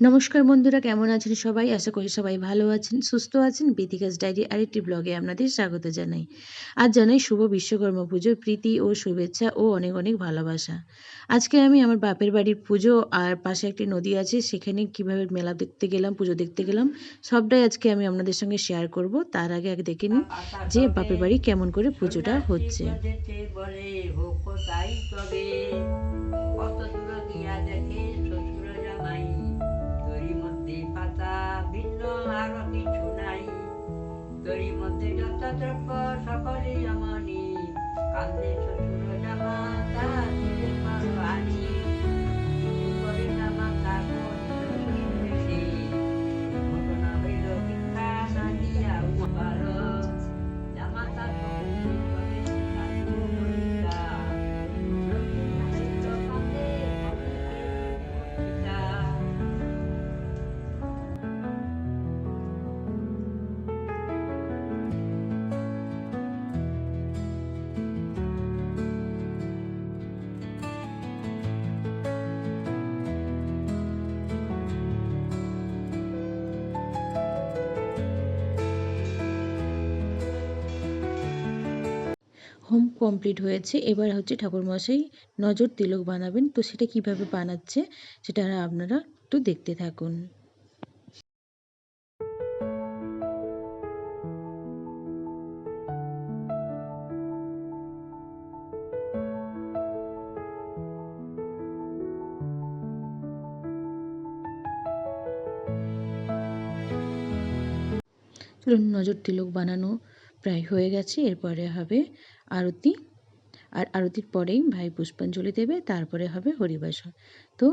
নমস্কার বন্ধুরা, কেমন আছেন সবাই? আশা করি সবাই ভালো আছেন, সুস্থ আছেন। বেদিকাস ডায়েরি আরেকটি ব্লগে আপনাদের স্বাগত জানাই। আজ জানাই শুভ বিশ্বকর্মা পুজোর প্রীতি ও শুভেচ্ছা ও অনেক অনেক ভালোবাসা। আজকে আমি আমার বাপের বাড়ির পুজো আর পাশে একটি নদী আছে, সেখানে কীভাবে মেলা দেখতে গেলাম, পুজো দেখতে গেলাম, সবটাই আজকে আমি আপনাদের সঙ্গে শেয়ার করব। তার আগে আগে দেখে নিই যে বাপের বাড়ি কেমন করে পুজোটা হচ্ছে। কত দূর দেখে শ্বশুর জামাই মধ্যে পাতা, ভিন্ন আর কিছু নাই। দড়ির মধ্যে যত দ্রব্য সকলে যেমনই কান্দে শ্বশুর জামা তা হোম কমপ্লিট হয়েছে, এবার হচ্ছে ঠাকুরমশাই নজর তিলক বানাবেন। তো সেটা কীভাবে বানাচ্ছে সেটা আপনারা একটু দেখতে থাকুন। নজর তিলক বানানো প্রায় হয়ে গেছে, এরপরে হবে আরতি। আর আরতির পরেই ভাই পুষ্পাঞ্জলি দেবে, তারপরে হবে হরিবাসন তো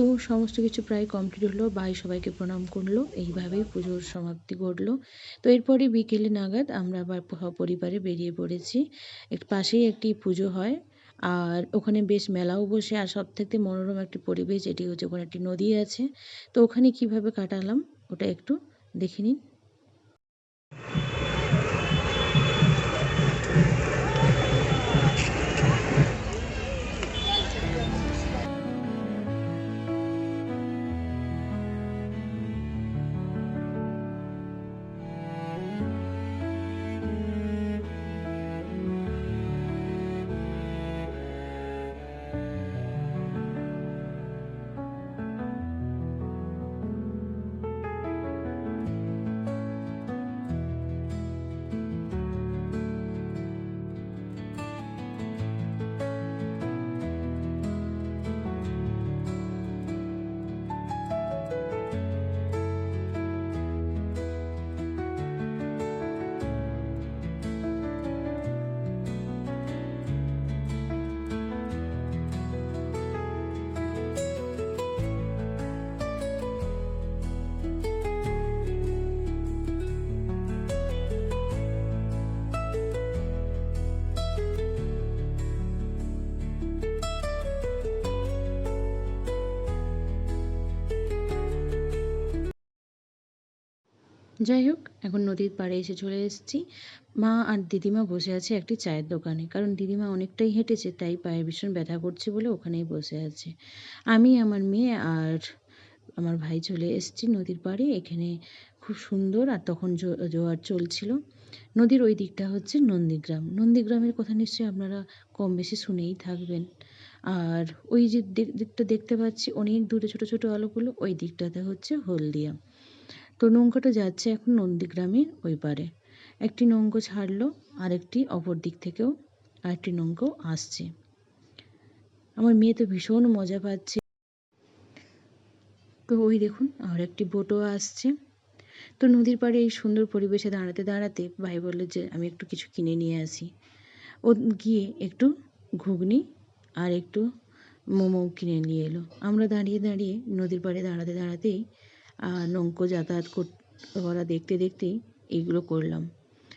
তো সমস্ত কিছু প্রায় কমপ্লিট হলো। ভাই সবাইকে প্রণাম করল। এইভাবেই পুজোর সমাপ্তি ঘটলো। তো এরপরে বিকেলে নাগাদ আমরা আবার পরিবারে বেরিয়ে পড়েছি। এক পাশেই একটি পুজো হয়। আর ওখানে বেশ মেলাও বসে। আর সব থেকে মনোরম একটি পরিবেশ এটি হচ্ছে ওখানে একটি নদী আছে। তো ওখানে কীভাবে কাটালাম ওটা একটু দেখে নিন। যাই হোক, এখন নদীর পাড়ে এসে চলে এসেছি। মা আর দিদিমা বসে আছে একটি চায়ের দোকানে। কারণ দিদিমা অনেকটাই হেঁটেছে, তাই পায়ে ভীষণ ব্যথা করছে বলে ওখানেই বসে আছে। আমি, আমার মেয়ে আর আমার ভাই চলে এসেছি নদীর পাড়ে। এখানে খুব সুন্দর আর তখন জোয়ার চলছিল। নদীর ওই দিকটা হচ্ছে নন্দীগ্রাম। নন্দীগ্রামের কথা নিশ্চয়ই আপনারা কম বেশি শুনেই থাকবেন। আর ওই যে দিক- দিকটা দেখতে পাচ্ছি, অনেক দূরে ছোট ছোট আলোগুলো, ওই দিকটাতে হচ্ছে হলদিয়া। তো নৌকাটা যাচ্ছে এখন নন্দীগ্রামের ওই পারে। একটি নৌকো ছাড়লো, আরেকটি অপর দিক থেকেও আরেকটি নৌকো আসছে। আমার মেয়ে তো ভীষণ মজা পাচ্ছে। তো ওই দেখুন, আর একটি বোটও আসছে। তো নদীর পাড়ে এই সুন্দর পরিবেশে দাঁড়াতে দাঁড়াতে ভাই বলল যে, আমি একটু কিছু কিনে নিয়ে আসি। ও গিয়ে একটু ঘুগনি আর একটু মোমো কিনে নিয়ে এলো। আমরা দাঁড়িয়ে দাঁড়িয়ে নদীর পাড়ে দাঁড়াতে দাঁড়াতেই নৌকো যাতায়াত কর- দেখতে দেখতেই এইগুলো করলাম।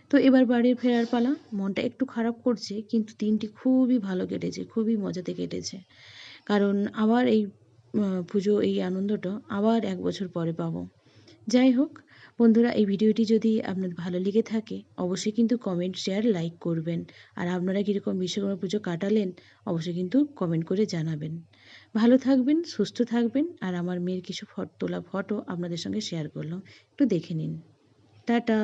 তো এবার বাড়ি ফেরার পালা, মনটা একটু খারাপ করছে, কিন্তু দিনটি খুবই ভালো কেটেছে, খুবই মজাতে কেটেছে। কারণ আবার এই পুজো, এই আনন্দটা আবার এক বছর পরে পাবো। যাই হোক বন্ধুরা, এই ভিডিওটি যদি আপনার ভালো লেগে থাকে, অবশ্যই কিন্তু কমেন্ট শেয়ার লাইক করবেন। আর আপনারা কীরকম বিশ্বকর্মা পুজো কাটালেন, অবশ্যই কিন্তু কমেন্ট করে জানাবেন। ভালো থাকবেন, সুস্থ থাকবেন, আর আমার মেয়ের কিছু ফটো তোলা ফটো আপনাদের সঙ্গে শেয়ার করলাম। একটু দেখে নিন। টাটা!